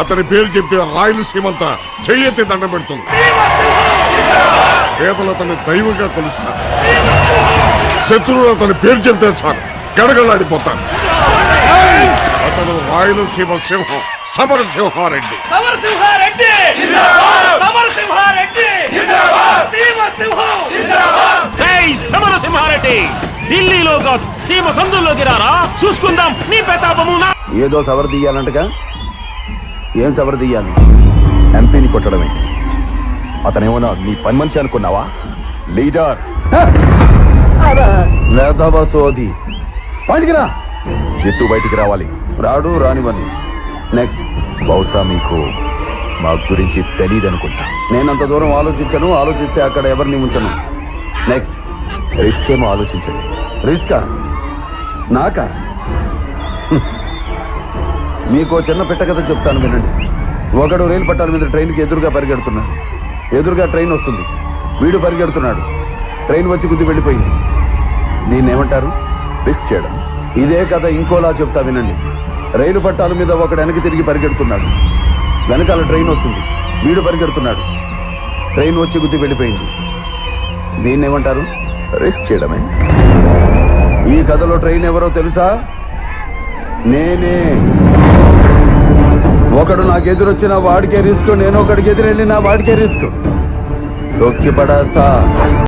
అతని పేరు చెప్తే రాయలసీమంతా చెయ్యెత్తి దండం పెడుతుంది. పేదలు అతన్ని దైవంగా కొలుస్తారు. శత్రువులు అతని పేరు చెప్తే చాలు. గడగలాడిపోతారు అతను రాయలసీమ సింహం సమర సింహారెడ్డి ఢిల్లీలో కాదు సీమ సందుల్లోకి రారా? చూసుకుందాం నీ ప్రతాపము నా ఏదో సవర తీయాలంటగా? ఏం సవరదీయాలి ఎంపీని కొట్టడమే. అతనేమన్నా నీ పని మనిషి అనుకున్నావా? లీడర్. వేదవ సోది బయటికి జట్టు బయటికి రావాలి. రాడు రానివ్వండి. నెక్స్ట్ బహుశా మీకు మా గురించి తెలియదు అనుకుంటా నేనంత దూరం ఆలోచించను. ఆలోచిస్తే అక్కడ ఎవరిని ఉంచను. నెక్స్ట్ రిస్క్ ఏమో ఆలోచించండి. రిస్కా నాకా? మీకు చిన్న పెట్ట కథ చెప్తాను వినండి. ఒకడు రైలు పట్టాల మీద ట్రైన్కి ఎదురుగా పరిగెడుతున్నాడు. ఎదురుగా ట్రైన్ వస్తుంది. వీడు పరిగెడుతున్నాడు. ట్రైన్ వచ్చి గుద్ది వెళ్ళిపోయింది. నేనేమంటారు రిస్క్ చేయడం. ఇదే కథ ఇంకోలా చెప్తా వినండి. రైలు పట్టాల మీద ఒకడు వెనక్కి తిరిగి పరిగెడుతున్నాడు. వెనకాల ట్రైన్ వస్తుంది. వీడు పరిగెడుతున్నాడు. ట్రైన్ వచ్చి గుద్ది వెళ్ళిపోయింది. దీన్నేమంటారు? రిస్క్ చేయడమే. ఈ కథలో ట్రైన్ ఎవరో తెలుసా? నేనే. ఒకడు నాకు ఎదురొచ్చిన వాడికే రిస్క్ నేను ఒకడికి ఎదురెళ్ళిన వాడికే రిస్క్. తొక్కి పడేస్తా.